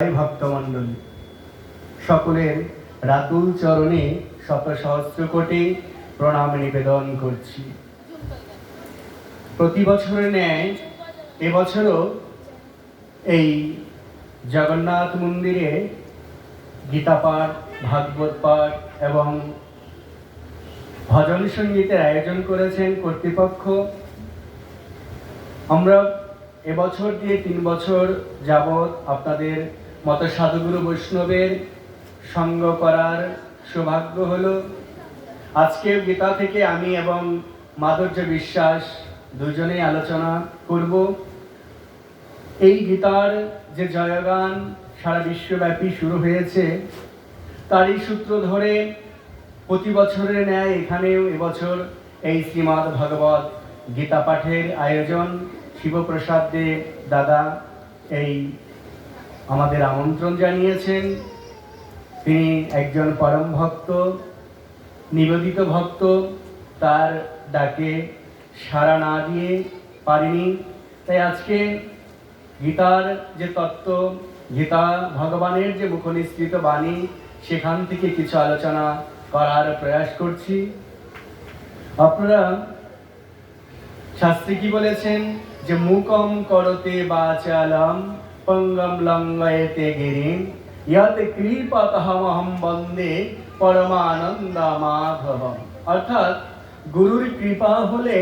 ভক্তমণ্ডলী সকলের রাতুল চরণে শত সহস্র কোটি প্রণাম নিবেদন করছি। প্রতি ন্যায় এবছরও এই জগন্নাথ মন্দিরে ভাগবত পাঠ এবং ভজন সঙ্গীতের আয়োজন করেছেন কর্তৃপক্ষ। আমরা এবছর দিয়ে তিন বছর যাবৎ আপনাদের মতো সাধুগুরু বৈষ্ণবের সঙ্গ করার সৌভাগ্য হলো, আজকে গীতা থেকে আমি এবং মাধুর্য বিশ্বাস দুজনেই আলোচনা করব। এই গীতার যে জয়গান সারা বিশ্বব্যাপী শুরু হয়েছে, তারই সূত্র ধরে প্রতি বছরের ন্যায় এখানেও এবছর এই শ্রীমদ্ ভগবত গীতা পাঠের আয়োজন শিবপ্রসাদ দে দাদা এই আমাদের আমন্ত্রণ জানিয়েছেন। তিনি একজন পরম ভক্ত, নিবেদিত ভক্ত। তার ডাকে সাড়া না দিয়ে পারিনি। তাই আজকে গীতার যে তত্ত্ব, গীতা ভগবানের যে মুখনিসৃত বাণী, সেখান থেকে কিছু আলোচনা করার প্রয়াস করছি। আপনারা শাস্ত্রী কি বলেছেন? যে মুকম করতে বাচালম। পঙ্গম লঙ্গয়তে গিরিম ইয়াতে কৃপতহমহম বন্দে পরমানন্দা মাধবম অর্থাৎ গুরুর কৃপা হলে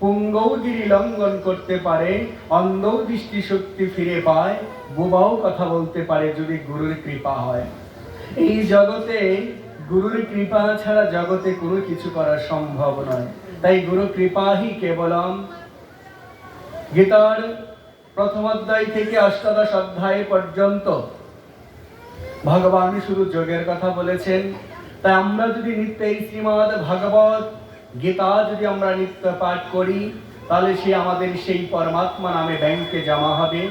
পুঙ্গও গিরি লঙ্ঘন করতে পারে অন্ধও দৃষ্টি শক্তি ফিরে পায়, বুবাও কথা বলতে পারে যদি গুরুর কৃপা হয়। এই জগতে গুরুর কৃপা ছাড়া জগতে কোনো কিছু করা সম্ভব নয়। তাই গুরু কৃপাহি কেবলম গীতার প্রথম অধ্যায় থেকে অষ্টাদশ অধ্যায় পর্যন্ত। ভগবান শুধু যোগের কথা বলেছেন, তাই আমরা যদি নিত্য এই শ্রীমদ ভগবত গীতা যদি আমরা নিত্য পাঠ করি, তাহলে সে আমাদের সেই পরমাত্মা নামে ব্যাংকে জমা হবে।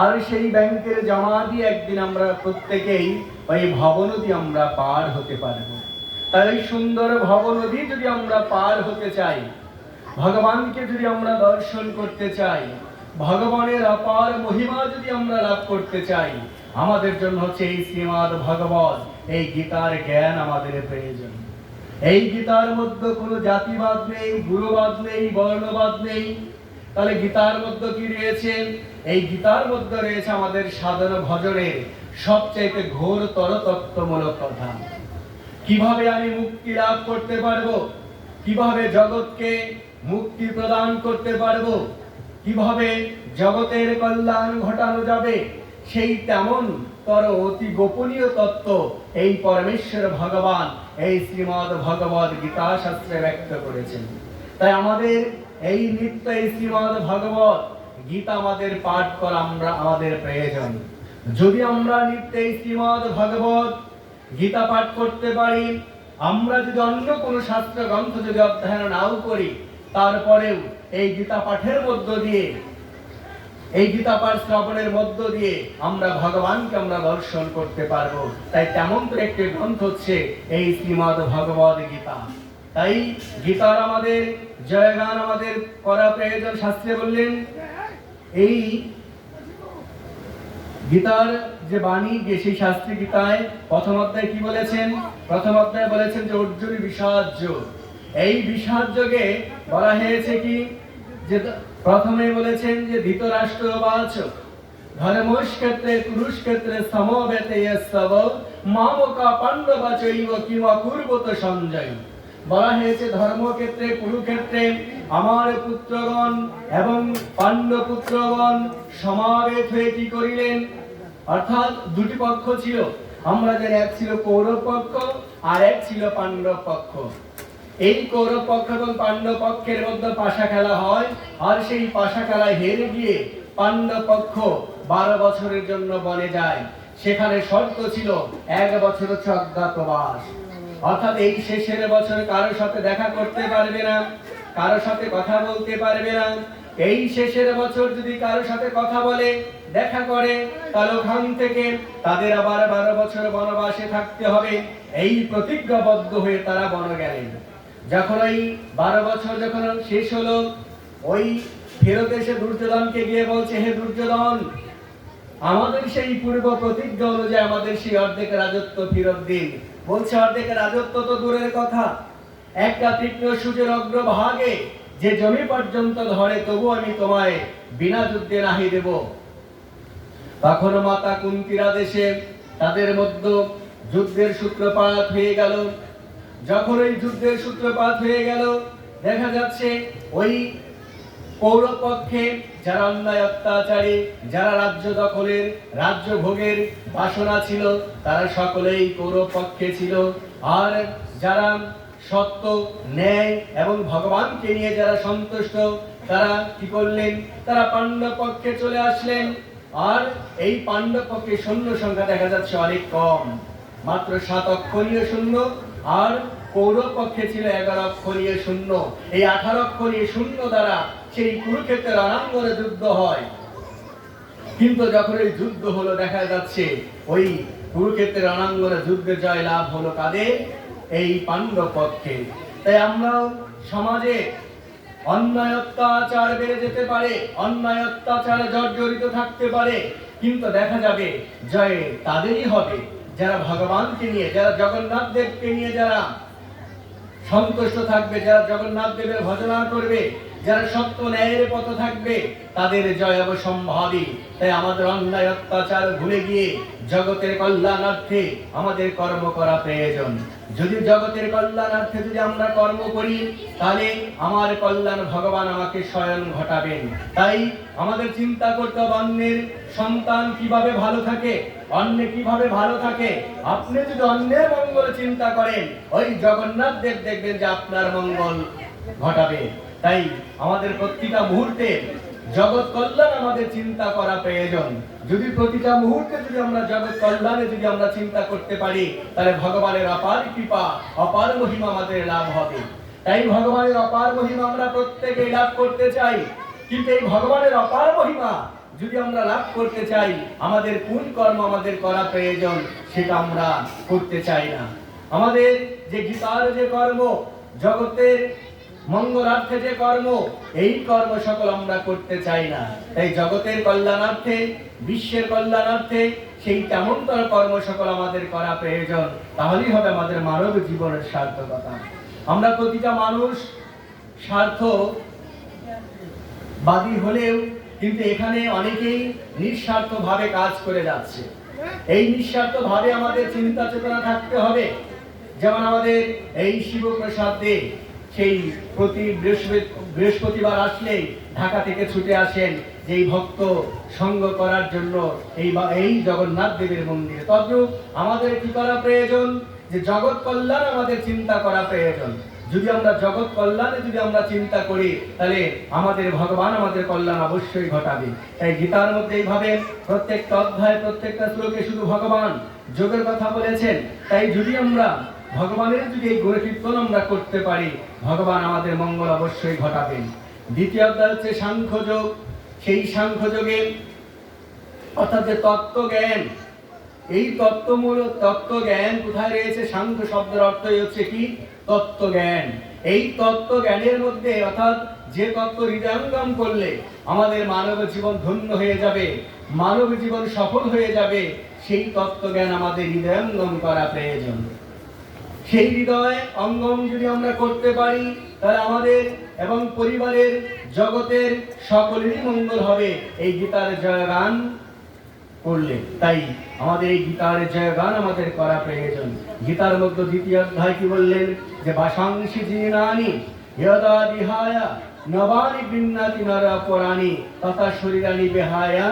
আর সেই ব্যাংকের জমা দিয়ে একদিন আমরা প্রত্যেকেই ওই ভবনদী আমরা পার হতে পারব। তাই সুন্দর ভবনদী যদি আমরা পার হতে চাই, ভগবানকে যদি আমরা দর্শন করতে চাই ভগবানের অপার মহিমা যদি আমরা লাভ করতে চাই, আমাদের জন্য হচ্ছে এই শ্রীমদ ভগবত, এই গীতার জ্ঞান আমাদের প্রয়োজন। এই গীতার মধ্যে কোনো জাতিবাদ নেই, গুরুবাদ নেই, বর্ণবাদ নেই। তাহলে গীতার মধ্যে কি রয়েছে? এই গীতার মধ্যে রয়েছে আমাদের সাধন ভজনের সবচাইতে ঘোর তরতত্ত্বমূলক কথা। কীভাবে আমি মুক্তি লাভ করতে পারব? কীভাবে জগৎকে মুক্তি প্রদান করতে পারব? কীভাবে জগতের কল্যাণ ঘটানো যাবে, সেই তেমন তর অতি গোপনীয় তত্ত্ব এই পরমেশ্বর ভগবান, এই শ্রীমদ ভগবত গীতা শাস্ত্রে ব্যক্ত করেছেন। তাই আমাদের এই নিত্য এই শ্রীমদ ভগবত গীতা আমাদের পাঠ করা আমরা আমাদের প্রয়োজন। যদি আমরা নিত্য এই শ্রীমদ ভগবত গীতা পাঠ করতে পারি, আমরা যদি অন্য কোনো শাস্ত্র গ্রন্থ যদি অধ্যয়ন নাও করি, তারপরেও এই গীতা পাঠের মধ্য দিয়ে, এই গীতা পাঠ শ্রবণের মধ্য দিয়ে আমরা ভগবানকে আমরা দর্শন করতে পারব। তাই তেমন তো একটি গ্রন্থ হচ্ছে এই শ্রীমদ ভগবদ গীতা। তাই গীতার আমাদের জয়গান আমাদের করা প্রয়োজন, শাস্ত্রে বললেন, এই গীতার যে বাণী, যে সেই শাস্ত্রী গীতায় প্রথম অধ্যায় কি বলেছেন? প্রথম অধ্যায় বলেছেন যে অর্জুনী বিষাদ যোগ এই বিষাদ যোগে বলা হয়েছে কি, যে প্রথমে বলেছেন যে ধৃতরাষ্ট্র বাচ ধর্মস্ক্ষেত্রে কুরুষ্ক্ষেত্রে সমবেতে সব মামকা পাণ্ডব চৈব কিমা পূর্বত সঞ্জয়। বলা হয়েছে ধর্মক্ষেত্রে, কুরুক্ষেত্রে আমার পুত্রগণ এবং পাণ্ডব পুত্রগণ সমাবেত হয়ে কি করিলেন? অর্থাৎ দুটি পক্ষ ছিল। আমরা যেন এক ছিল কৌরব পক্ষ আর এক ছিল পাণ্ডব পক্ষ। এই কৌরব পক্ষ এবং পাণ্ডব পক্ষের মধ্যে পাশা খেলা হয়। আর সেই পাশা খেলায় হেরে গিয়ে পাণ্ডব পক্ষ বারো বছরের জন্য বনে যায়। সেখানে শর্ত ছিল এক বছর হচ্ছে অজ্ঞাতবাস অর্থাৎ এই শেষের বছর কারোর সাথে দেখা করতে পারবে না কারোর সাথে কথা বলতে পারবে না। এই শেষের বছর যদি কারোর সাথে কথা বলে, দেখা করে, তাহলে ওখান থেকে তাদের আবার বারো বছর বনবাসে থাকতে হবে। এই প্রতিজ্ঞাবদ্ধ হয়ে তারা বন গেলেন যখন ওই বারো বছর যখন শেষ হলো, ওই ফেরত এসে দুর্যোধনকে গিয়ে বলছে, হে দুর্যোধন, আমাদের সেই পূর্ব প্রতিজ্ঞা অনুযায়ী আমাদের সেই অর্ধেক রাজত্ব ফিরত দিন। বলছে, অর্ধেক রাজত্ব তো দূরের কথা। একটা তীক্ষ্ণ সূর্যের অগ্রভাগে যে জমি পর্যন্ত ধরে তবু আমি তোমায় বিনা যুদ্ধে নাহি দেব। তখন মাতা কুন্তিরা দেশে তাদের মধ্যে যুদ্ধের সূত্রপাত হয়ে গেল। যখন ওই যুদ্ধের সূত্রপাত হয়ে গেল, দেখা যাচ্ছে ওই পৌর পক্ষে যারা অন্যায় অত্যাচারী, যারা রাজ্য দখলের, রাজ্য ভোগের বাসনা ছিল, তারা সকলেই কৌরব পক্ষে ছিল। আর যারা সত্য, ন্যায় এবং ভগবানকে নিয়ে যারা সন্তুষ্ট, তারা কি করলেন? তারা পাণ্ডব পক্ষে চলে আসলেন। আর এই পাণ্ডব পক্ষে সৈন্য সংখ্যা দেখা যাচ্ছে অনেক কম। মাত্র সাত অক্ষরীয় শূন্য আর পক্ষে ছিল এগারো অক্ষরীয় শূন্য। এই আঠারো অক্ষরীয় শূন্য দ্বারা সেই কুরুক্ষেত্রের রণাঙ্গনে যুদ্ধ হয়। কিন্তু যখন এই যুদ্ধ হলো, দেখা যাচ্ছে ওই কুরুক্ষেত্রের রণাঙ্গনে যুদ্ধে জয় লাভ হলো কাদের? এই পাণ্ডব পক্ষে তাই আমরাও সমাজে অন্যায় অত্যাচার বেড়ে যেতে পারে অন্যায় অত্যাচারে জর্জরিত থাকতে পারে। কিন্তু দেখা যাবে, জয় তাদেরই হবে। যারা ভগবানকে নিয়ে, যারা জগন্নাথ দেবকে নিয়ে, যারা সন্তুষ্ট থাকবে, যারা জগন্নাথ দেবের ভজনা করবে, যারা সত্য ন্যায়ের পথ থাকবে, তাদের জয় অবসম্ভাবী তাই আমাদের অন্যায় অত্যাচার ভুলে গিয়ে জগতের কল্যাণার্থে আমাদের কর্ম করা প্রয়োজন। যদি জগতের কল্যাণার্থে যদি আমরা কর্ম করি, তাহলে আমার কল্যাণ ভগবান আমাকে স্বয়ং ঘটাবেন। তাই আমাদের চিন্তা করতে হবে অন্যের সন্তান কীভাবে ভালো থাকে অন্য কীভাবে ভালো থাকে? আপনি যদি অন্যের মঙ্গল চিন্তা করেন, ওই জগন্নাথ দেব দেখবেন যে আপনার মঙ্গল ঘটাবে। তাই আমাদের প্রতিটা মুহূর্তে জগৎ কল্যাণ আমাদের চিন্তা করা প্রয়োজন। যদি প্রতিটা মুহূর্তে যদি আমরা জগৎ কল্যাণে যদি আমরা চিন্তা করতে পারি, তাহলে ভগবানের অপার কৃপা, অপার মহিমা আমাদের লাভ হবে। তাই ভগবানের অপার মহিমা আমরা প্রত্যেকে লাভ করতে চাই। কিন্তু এই ভগবানের অপার মহিমা যদি আমরা লাভ করতে চাই, আমাদের কোন কর্ম আমাদের করা প্রয়োজন, সেটা আমরা করতে চাই না। আমাদের যে গীতার যে কর্ম, জগতের মঙ্গলার্থে যে কর্ম, এই কর্ম সকল আমরা করতে চাই না। তাই জগতের কল্যাণার্থে, বিশ্বের কল্যাণার্থে, সেই তেমনতর কর্ম সকল আমাদের করা প্রয়োজন। তাহলেই হবে আমাদের মানব জীবনের সার্থকতা। আমরা প্রতিটা মানুষ স্বার্থ বাদী হলেও কিন্তু এখানে অনেকেই নিঃস্বার্থ ভাবে কাজ করে যাচ্ছে। এই নিঃস্বার্থ ভাবে আমাদের চিন্তা চেতনা থাকতে হবে। যেমন আমাদের এই শিবপ্রসাদ দে সেই প্রতি বৃহস্পতিবার আসলেই ঢাকা থেকে ছুটে আসেন যে এই ভক্ত সঙ্গ করার জন্য এই বা- এই জগন্নাথ দেবের মন্দিরে। তদ্রূপ আমাদের কি করা প্রয়োজন? যে জগৎ কল্যাণ আমাদের চিন্তা করা প্রয়োজন। যদি আমরা জগৎ কল্যাণে যদি আমরা চিন্তা করি, তাহলে আমাদের ভগবান আমাদের কল্যাণ অবশ্যই ঘটাবে। তাই গীতার মধ্যে এইভাবে প্রত্যেকটা অধ্যায়, প্রত্যেকটা শ্লোকে শুধু ভগবান যোগের কথা বলেছেন। তাই যদি আমরা ভগবানের যদি এই গুণ কীর্তন আমরা করতে পারি, ভগবান আমাদের মঙ্গল অবশ্যই ঘটাবেন। দ্বিতীয় অধ্যায় হচ্ছে সাংখ্য যোগ। সেই সাংখ্যযোগে অর্থাৎ যে তত্ত্ব জ্ঞান এই তত্ত্বমূল তত্ত্ব জ্ঞান কোথায় রয়েছে? সাংখ্য শব্দের অর্থই হচ্ছে কি? তত্ত্ব জ্ঞান এই তত্ত্ব জ্ঞানের মধ্যে অর্থাৎ যে তত্ত্ব হৃদয়ঙ্গম করলে আমাদের মানব জীবন ধন্য হয়ে যাবে, মানব জীবন সফল হয়ে যাবে, সেই তত্ত্ব জ্ঞান আমাদের হৃদয়ঙ্গম করা প্রয়োজন। সেই হৃদয় অঙ্গম যদি আমরা করতে পারি, তাহলে আমাদের এবং পরিবারের জগতের সকলেরই মঙ্গল হবে। এই গীতার জয়গান করলে, তাই আমাদের এই গীতার জয়গান আমাদের করা প্রয়োজন। গীতার মধ্যে দ্বিতীয় অধ্যায় কি বললেন? যে বাসাংশি জিনানি বিহায়া নবানি বিন্নাতি নর পরাণি, তথা শরীরানি বিহায়া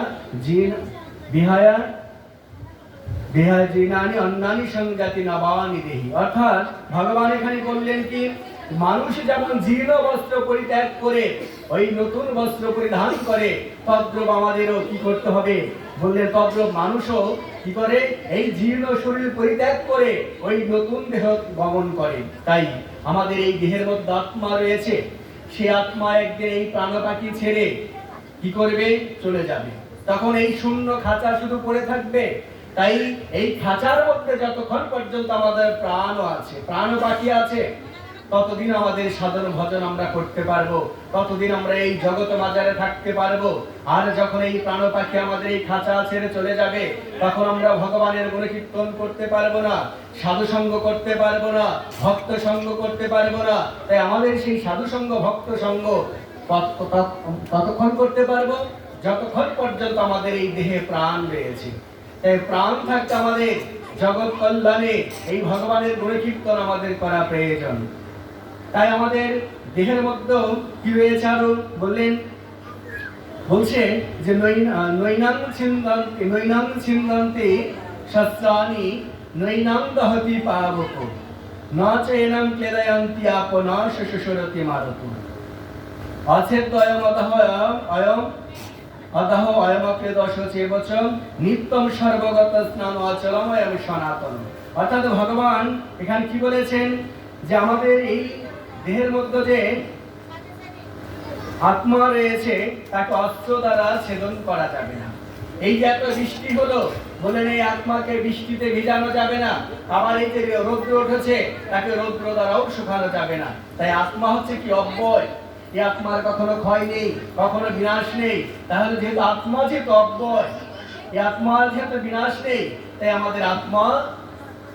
বিহায়া অন্যানি সংজাতি নবানি দেহি। অর্থাৎ ভগবান এখানে বললেন কি? মানুষ যেমন জীর্ণ বস্ত্র পরিত্যাগ করে, ওই নতুন বস্ত্র পরিধান করে তদ্রব আমাদেরও কি করতে হবে? বললেন তদ্রব মানুষও কি করে? এই জীর্ণ শরীর পরিত্যাগ করে ওই নতুন দেহ গমন করে। তাই আমাদের এই দেহের মধ্যে আত্মা রয়েছে। সে আত্মা একদিন এই প্রাণ পাখি ছেড়ে কি করবে? চলে যাবে। তখন এই শূন্য খাঁচা শুধু পড়ে থাকবে। তাই এই খাঁচার মধ্যে যতক্ষণ পর্যন্ত আমাদের প্রাণও আছে প্রাণ বাকি আছে ততদিন আমাদের সাধন ভজন আমরা করতে পারব, ততদিন আমরা এই জগৎ বাজারে থাকতে পারব। আর যখন এই প্রাণ পাখি আমাদের এই খাঁচা ছেড়ে চলে যাবে, তখন আমরা ভগবানের গুণ কীর্তন করতে পারব না সাধু সঙ্গ করতে পারব না ভক্ত সঙ্গ করতে পারব না। তাই আমাদের সেই সাধু সঙ্গ ভক্ত সঙ্গ তত- তত- ততক্ষণ করতে পারব, যতক্ষণ পর্যন্ত আমাদের এই দেহে প্রাণ রয়েছে। তাই প্রাণ থাকতে আমাদের জগৎ কল্যাণে এই ভগবানের গুণ কীর্তন আমাদের করা প্রয়োজন। তাই আমাদের দেহের মধ্যেও কি রয়েছে আরও? বললেন, বলছে যে নৈনাং ছিন্দন্তি নৈনাং ছিন্দন্তি নৈনাং দহতি পাবক অয়ম অতঃ অয়ম অতঃ অয়মকে দশ চেবচ নিত্যম সর্বগত স্নান অচলম অয়ম সনাতন। অর্থাৎ ভগবান এখানে কি বলেছেন? যে আমাদের এই দেহের মধ্যে যে আত্মা রয়েছে, তাকে অস্ত্র দ্বারা ছেদন করা যাবে না। এই যে এত বৃষ্টি হলো বলেন এই আত্মাকে বৃষ্টিতে ভিজানো যাবে না। আবার এই যে রৌদ্র উঠেছে, তাকে রৌদ্র দ্বারাও শুকানো যাবে না। তাই আত্মা হচ্ছে কি অব্যয়? এই আত্মার কখনো ক্ষয় নেই, কখনো বিনাশ নেই। তাহলে যেহেতু আত্মা যেহেতু অব্যয়, এই আত্মার যেহেতু বিনাশ নেই, তাই আমাদের আত্মা,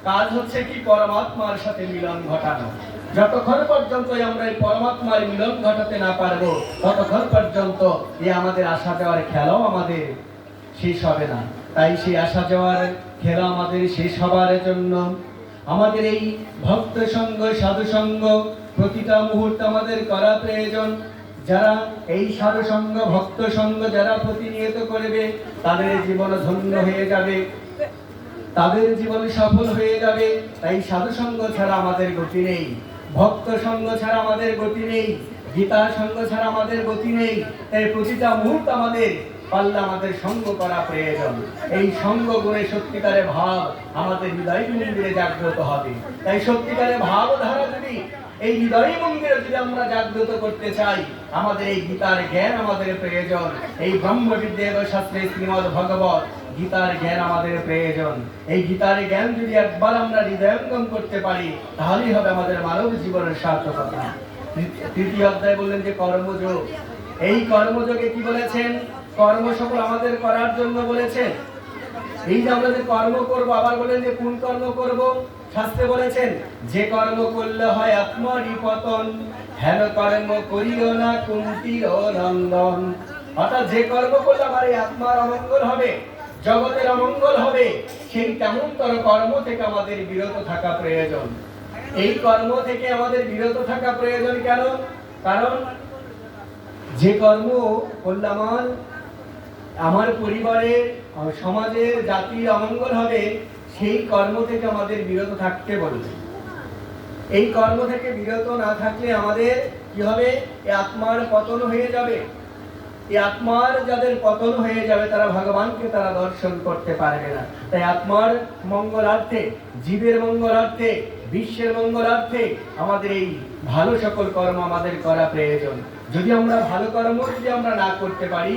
কাজ হচ্ছে কি পরমাত্মার সাথে মিলন ঘটানো। যতক্ষণ পর্যন্ত আমরা এই পরমাত্মার মিলন ঘটাতে না পারব, ততক্ষণ পর্যন্ত এই আমাদের আসা যাওয়ার খেলাও আমাদের শেষ হবে না। তাই সেই আসা যাওয়ার খেলা আমাদের শেষ হবার জন্য আমাদের এই ভক্ত সঙ্গ, সাধু সঙ্গ প্রতিটা মুহূর্ত আমাদের করা প্রয়োজন। যারা এই সাধু সঙ্গ, ভক্ত সঙ্গ যারা প্রতিনিয়ত করবে, তাদের জীবন ধন্য হয়ে যাবে। তাদের জীবন সফল হয়ে যাবে। তাই সাধু সঙ্গ ছাড়া আমাদের গতি নেই। ভক্ত সঙ্গ ছাড়া আমাদের গতি নেই, গীতা সঙ্গ ছাড়া আমাদের গতি নেই তাই প্রতিটা মুহূর্ত আমাদের পাল্লা আমাদের সঙ্গ করা প্রয়োজন। এই সঙ্গ গুণে সত্যিকারে ভাব আমাদের হৃদয় মন্দিরে জাগ্রত হবে। তাই সত্যিকারে ভাব ধারা যদি, এই হৃদয় মন্দিরে যদি আমরা জাগ্রত করতে চাই, আমাদের এই গীতার জ্ঞান আমাদের প্রয়োজন। এই ব্রহ্মবিদ্যা শাস্ত্রে শ্রীমদ ভগবত গীতার জ্ঞান আমাদের প্রয়োজন। এই গীতার জ্ঞান যদি একবার আমরা হৃদয়ঙ্গম করতে পারি, তাহলেই হবে আমাদের মানব জীবনের সার্থকতা। তৃতীয় অধ্যায় বললেন যে কর্মযোগ। এই কর্মযোগে কি বলেছেন? কর্ম সকল আমাদের করার জন্য বলেছেন। এই যে আমরা যে কর্ম করব, আবার বলেন যে কোন কর্ম করব? শাস্ত্রে বলেছেন, যে কর্ম করলে হয় আত্মরি পতন হেন কর্ম করিও না কুন্তি ও নন্দন। অর্থাৎ যে কর্ম করলে আমার এই আত্মার অমঙ্গল হবে জগতের অমঙ্গল হবে। সেই তেমনতর কর্ম থেকে আমাদের বিরত থাকা প্রয়োজন। এই কর্ম থেকে আমাদের বিরত থাকা প্রয়োজন কেন? কারণ যে কর্ম করলে আমার পরিবারের সমাজের জাতির অমঙ্গল হবে, সেই কর্ম থেকে আমাদের বিরত থাকতে বলবে। এই কর্ম থেকে বিরত না থাকলে আমাদের কি হবে? আত্মার পতন হয়ে যাবে। এই আত্মার যাদের পতন হয়ে যাবে, তারা ভগবানকে তারা দর্শন করতে পারবে না। তাই আত্মার মঙ্গলার্থে জীবের মঙ্গলার্থে বিশ্বের মঙ্গলার্থে আমাদের এই ভালো সকল কর্ম আমাদের করা প্রয়োজন। যদি আমরা ভালো কর্ম যদি আমরা না করতে পারি,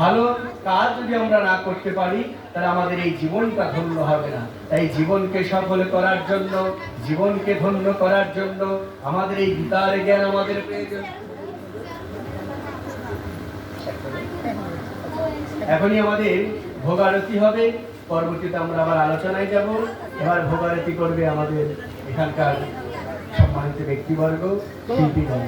ভালো কাজ যদি আমরা না করতে পারি, তাহলে আমাদের এই জীবনটা ধন্য হবে না। তাই জীবনকে সফল করার জন্য, জীবনকে ধন্য করার জন্য আমাদের এই গীতার জ্ঞান আমাদের প্রয়োজন। এখনই আমাদের ভোগ আরতি হবে। পরবর্তীতে আমরা আবার আলোচনায় যাব। এবার ভোগ আরতি করবে আমাদের এখানকার সম্মানিত ব্যক্তিবর্গ, শিল্পীগণ।